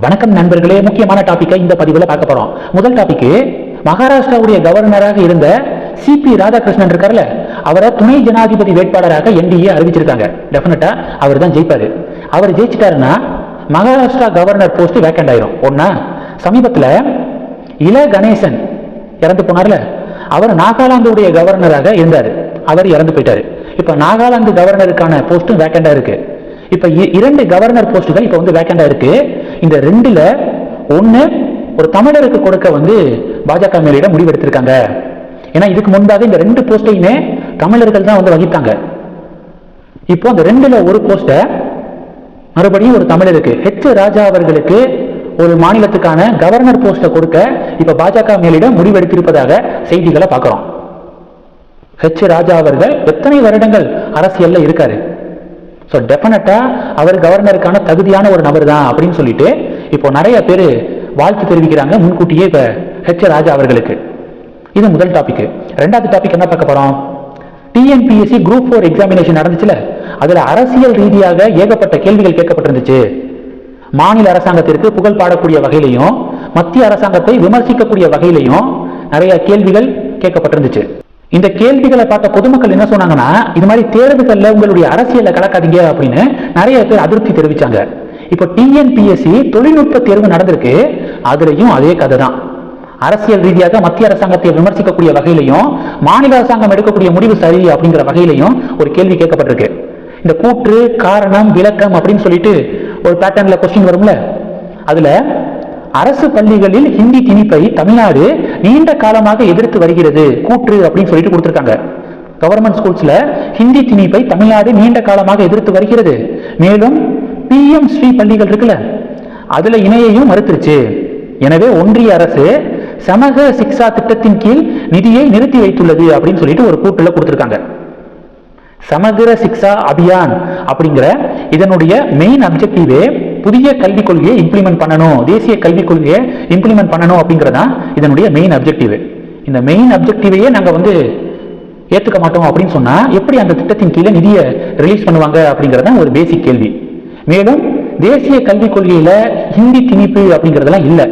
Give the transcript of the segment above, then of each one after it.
வணக்கம் நண்பர்களே முக்கியமான டாபிக்கை இந்த பதிவில் பார்க்க போறோம். முதல் டாபிக் மகாராஷ்டிராவுடைய கவர்னராக இருந்த சிபி ராதாகிருஷ்ணன் இருக்கார்ல அவரை துணை ஜனாதிபதி வேட்பாளராக என்டிஏ அறிவிச்சிருக்காங்க. டெஃபினட்டா அவர் தான் ஜெயிப்பாரு. அவர் ஜெயிச்சிட்டாருன்னா மகாராஷ்டிரா கவர்னர் போஸ்ட் வேக்கண்ட் ஆயிரும். ஒன்னா சமீபத்தில் இல கணேசன் இறந்து போனார்ல அவர் நாகாலாந்துடைய கவர்னராக இருந்தார். அவர் இறந்து போயிட்டாரு. இப்போ நாகாலாந்து கவர்னருக்கான போஸ்ட்டும் வேக்கண்டாக இருக்கு. இப்போ இ- இரண்டு கவர்னர் போஸ்ட்டுகள் இப்போ வந்து வேக்கண்டாக இருக்குது இந்த ரெண்டுல ஒன்று ஒரு தமிழருக்கு கொடுக்க வந்து பாஜக மேலிடம் முடிவெடுத்திருக்காங்க. ஏன்னா இதுக்கு முன்பாக இந்த ரெண்டு போஸ்டையுமே தமிழர்கள் தான் வந்து வகித்தாங்க. இப்போ அந்த ரெண்டுல ஒரு போஸ்ட்டை மறுபடியும் ஒரு தமிழருக்கு ஹெச் ராஜா அவர்களுக்கு ஒரு மாநிலத்துக்கான கவர்னர் போஸ்ட்டை கொடுக்க இப்ப பாஜக மேலிடம் முடிவெடுத்திருப்பதாக செய்திகளை பார்க்கிறோம். ஹெச் ராஜா அவர்கள் எத்தனை வருடங்கள் அரசியல்ல இருக்காரு? ஸோ டெஃபினட்டாக அவர் கவர்னருக்கான தகுதியான ஒரு நபர் தான் அப்படின்னு சொல்லிட்டு இப்போ நிறைய பேர் வாழ்த்து தெரிவிக்கிறாங்க முன்கூட்டியே இப்போ ஹெச் ராஜா அவர்களுக்கு. இது முதல் டாபிக் ரெண்டாவது டாபிக் என்ன பார்க்க போகிறோம் டிஎன்பிஎஸ்சி குரூப் ஃபோர் எக்ஸாமினேஷன் நடந்துச்சுல? அதில் அரசியல் ரீதியாக ஏகப்பட்ட கேள்விகள் கேட்கப்பட்டிருந்துச்சு. மாநில அரசாங்கத்திற்கு புகழ் பாடக்கூடிய வகையிலையும் மத்திய அரசாங்கத்தை விமர்சிக்கக்கூடிய வகையிலையும் நிறைய கேள்விகள் கேட்கப்பட்டிருந்துச்சு. இந்த கேள்விகளை பார்த்த பொதுமக்கள் என்ன சொன்னாங்கன்னா இது மாதிரி தேர்வுகள்ல உங்களுடைய அரசியலை கலக்காதீங்க அப்படின்னு நிறைய பேர் அதிருப்தி தெரிவிச்சாங்க. இப்போ டிஎன்பிஎஸ்சி தொழில்நுட்ப தேர்வு நடந்திருக்கு. அதுலயும் அதே கதை தான் அரசியல் ரீதியாக மத்திய அரசாங்கத்தை விமர்சிக்கக்கூடிய வகையிலையும் மாநில அரசாங்கம் எடுக்கக்கூடிய முடிவு சரி அப்படிங்கிற வகையிலையும் ஒரு கேள்வி கேட்கப்பட்டிருக்கு. இந்த கூற்று காரணம் விளக்கம் அப்படின்னு சொல்லிட்டு ஒரு பேட்டர்ன்ல கொஸ்டின் வரும்ல? அதுல அரசு பள்ளிகளில் ஹிந்தி திணிப்பை தமிழ்நாடு நீண்ட காலமாக எதிர்த்து வருகிறது. கூற்று அப்படின்னு சொல்லிட்டு கொடுத்துருக்காங்க. கவர்மெண்ட் ஸ்கூல்ஸ்ல ஹிந்தி திணிப்பை தமிழ்நாடு நீண்ட காலமாக எதிர்த்து வருகிறது. மேலும் பிஎம் ஸ்ரீ பள்ளிகள் இருக்குல்ல அதுல இணையையும் மறுத்துருச்சு. எனவே ஒன்றிய அரசு சமக சிக்ஷா திட்டத்தின் கீழ் நிதியை நிறுத்தி வைத்துள்ளது அப்படின்னு சொல்லிட்டு ஒரு கூட்டுல கொடுத்துருக்காங்க. சமகிர சிக்ஷா அபியான் அப்படிங்கிற இதனுடைய மெயின் அப்ஜெக்டிவே புதிய கல்விக் கொள்கையை இம்ப்ளிமெண்ட் பண்ணணும். தேசிய கல்விக் கொள்கையை இம்ப்ளிமெண்ட் பண்ணணும் அப்படிங்கறதான் இதனுடைய மெயின் அப்ஜெக்டிவ் இந்த மெயின் அப்ஜெக்டிவையே நாங்க வந்து ஏத்துக்க மாட்டோம் அப்படின்னு சொன்னா எப்படி அந்த திட்டத்தின் கீழே நிதியை ரிலீஸ் பண்ணுவாங்க அப்படிங்கிறது தான் ஒரு பேசிக் கேள்வி. மேலும் தேசிய கல்விக் கொள்கையில ஹிந்தி திணிப்பு அப்படிங்கறதெல்லாம் இல்லை.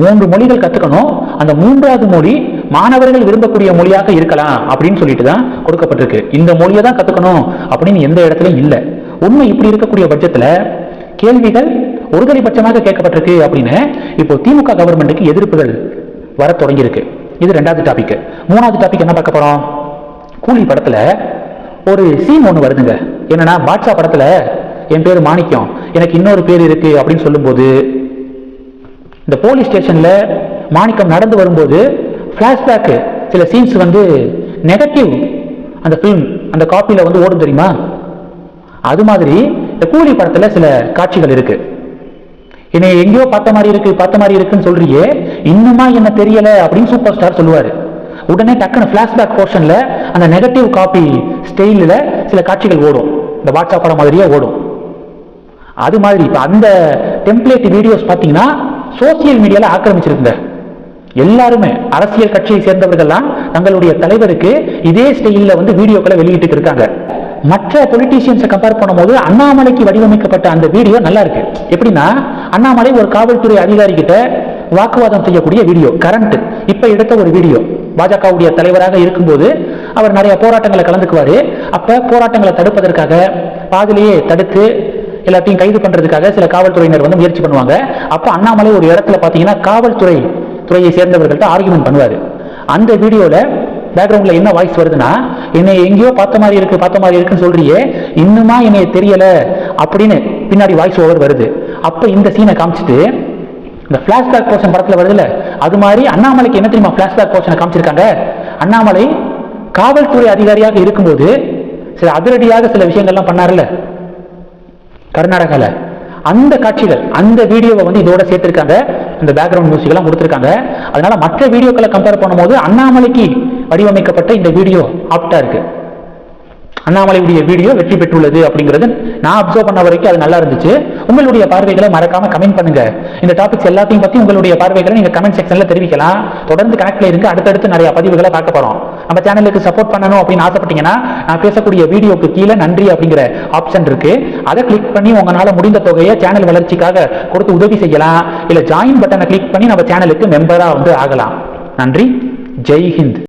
மூன்று மொழிகள் கத்துக்கணும். அந்த மூன்றாவது மொழி மாணவர்கள் விரும்பக்கூடிய மொழியாக இருக்கலாம் அப்படின்னு சொல்லிட்டு தான் கொடுக்கப்பட்டிருக்கு. இந்த மொழியை தான் கத்துக்கணும் அப்படின்னு எந்த இடத்துலையும் இல்லை. உண்மை இப்படி இருக்கக்கூடிய பட்சத்துல கேள்விகள் ஒருதலைபட்சமாக கேட்கப்பட்டிருக்கு அப்படின்னு இப்போ திமுக கவர்மெண்ட்டுக்கு எதிர்ப்புகள் வர தொடங்கியிருக்கு. இது ரெண்டாவது டாபிக் மூணாவது டாபிக் என்ன பார்க்க போறோம்? கூலி படத்துல ஒரு சீன் ஒன்று வருதுங்க. என்னன்னா பாட்ஷா படத்துல என் பேர் மாணிக்கம் எனக்கு இன்னொரு பேர் இருக்கு அப்படின்னு சொல்லும்போது இந்த போலீஸ் ஸ்டேஷன்ல மாணிக்கம் நடந்து வரும்போது ஃபிளாஷ்பேக் சில சீன்ஸ் வந்து நெகட்டிவ் அந்த ஃபிலிம் அந்த காப்பியில் வந்து ஓடும் தெரியுமா? அது மாதிரி இந்த கூலி படத்துல சில காட்சிகள் இருக்கு. என்னை எங்கேயோ பார்த்த மாதிரி இருக்கு பார்த்த மாதிரி இருக்குன்னு சொல்றியே இன்னுமா என்ன தெரியல அப்படின்னு சூப்பர் ஸ்டார் சொல்லுவாரு. உடனே டக்குன்னு பிளாஷ்பேக் போர்ஷன்ல அந்த நெகட்டிவ் காப்பி ஸ்டைலில் சில காட்சிகள் ஓடும். இந்த வாட்ஸ்அப் படம் மாதிரியே ஓடும். அது மாதிரி இப்போ அந்த டெம்ப்ளேட் வீடியோஸ் பார்த்தீங்கன்னா சோசியல் மீடியால ஆக்கிரமிச்சிருந்த எல்லாருமே அரசியல் கட்சியை சேர்ந்தவர்கள்லாம் தங்களுடைய தலைவருக்கு இதே ஸ்டைலில் வந்து வீடியோக்களை வெளியிட்டு இருக்காங்க. மற்ற பொலிட்டீஷியன்ஸை கம்பேர் பண்ணும்போது அண்ணாமலைக்கு வடிவமைக்கப்பட்ட அந்த வீடியோ நல்லா இருக்கு. எப்படின்னா அண்ணாமலை ஒரு காவல்துறை அதிகாரி கிட்ட வாக்குவாதம் செய்யக்கூடிய வீடியோ கரண்ட் இப்ப எடுத்த ஒரு வீடியோ. பாஜகவுடைய தலைவராக இருக்கும்போது அவர் நிறைய போராட்டங்களை கலந்துக்குவாரு. அப்ப போராட்டங்களை தடுப்பதற்காக பாதிலேயே தடுத்து எல்லாத்தையும் கைது பண்றதுக்காக சில காவல்துறையினர் வந்து முயற்சி பண்ணுவாங்க. அப்ப அண்ணாமலை ஒரு இடத்துல பாத்தீங்கன்னா காவல்துறை துறையை சேர்ந்தவர்கள்ட்ட ஆர்குமெண்ட் பண்ணுவாரு. அந்த வீடியோவில் பேக்ரவுண்ட்ல என்ன வாய்ஸ் வருதுன்னா என்னை எங்கேயோ பார்த்த மாதிரி இருக்கு பார்த்த மாதிரி இருக்குன்னு சொல்றியே இன்னுமா என்னை தெரியல அப்படின்னு பின்னாடி வாய்ஸ் ஓவர் வருது. அப்போ இந்த சீனை காமிச்சிட்டு இந்த பிளாஷ்பேக் போர்ஷன் படத்தில் வருதுல்ல அது மாதிரி அண்ணாமலைக்கு என்ன தெரியுமா பிளாஷ்பேக் போர்ஷனை காமிச்சிருக்காங்க? அண்ணாமலை காவல்துறை அதிகாரியாக இருக்கும்போது சில அதிரடியாக சில விஷயங்கள்லாம் பண்ணாருல்ல கர்நாடகாவில் அந்த காட்சிகள் அந்த வீடியோவை வந்து இதோட சேர்த்திருக்காங்க. இந்த பேக்ரவுண்ட் மியூசிக் எல்லாம் கொடுத்திருக்காங்க. அதனால மற்ற வீடியோக்களை கம்பேர் பண்ணும்போது அண்ணாமலைக்கு வடிவமைக்கப்பட்ட இந்த வீடியோ ஆப்டா இருக்கு. அண்ணாமலையுடைய வீடியோ வெற்றி பெற்றுள்ளது அப்படிங்கிறது நான் அப்சர்வ் பண்ண வரைக்கும் அது நல்லா இருந்துச்சு. உங்களுடைய பார்வைகளை மறக்காம கமெண்ட் பண்ணுங்க. இந்த டாபிக்ஸ் எல்லாத்தையும் பத்தி உங்களுடைய பார்வைகளை நீங்க கமெண்ட் செக்ஷன்ல தெரிவிக்கலாம். தொடர்ந்து கனெக்ட்ல இருந்து அடுத்தடுத்து நிறைய பதிவுகளை பார்க்க போறோம். நம்ம சேனலுக்கு சப்போர்ட் பண்ணணும் அப்படின்னு ஆசைப்பட்டீங்கன்னா நான் பேசக்கூடிய வீடியோக்கு கீழே நன்றி அப்படிங்கிற ஆப்ஷன் இருக்கு. அதை கிளிக் பண்ணி உங்களால முடிந்த தொகையை சேனல் வளர்ச்சிக்காக கொடுத்து உதவி செய்யலாம். இல்ல ஜாயின் பட்டனை கிளிக் பண்ணி நம்ம சேனலுக்கு மெம்பரா வந்து ஆகலாம். நன்றி. ஜெய் ஹிந்த்.